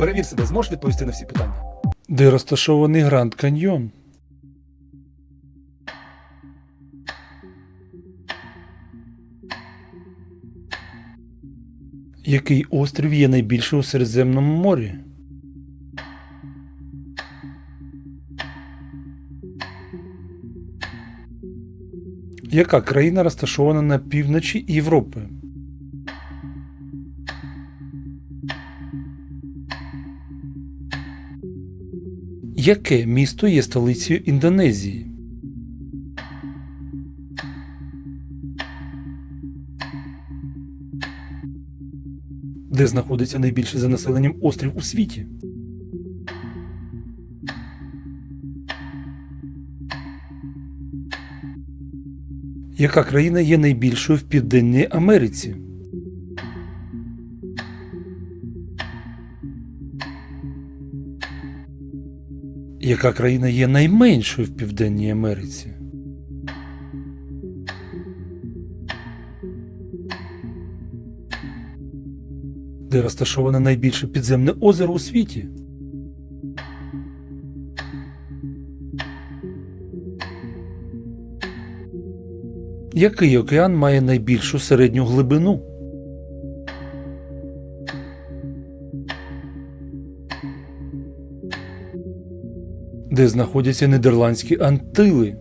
Перевір себе, зможеш відповісти на всі питання. Де розташований Гранд Каньйон? Який острів є найбільший у Середземному морі? Яка країна розташована на півночі Європи? Яке місто є столицею Індонезії? Де знаходиться найбільший за населенням острів у світі? Яка країна є найбільшою в Південній Америці? Яка країна є найменшою в Південній Америці? Де розташоване найбільше підземне озеро у світі? Який океан має найбільшу середню глибину? Де знаходяться Нідерландські Антили?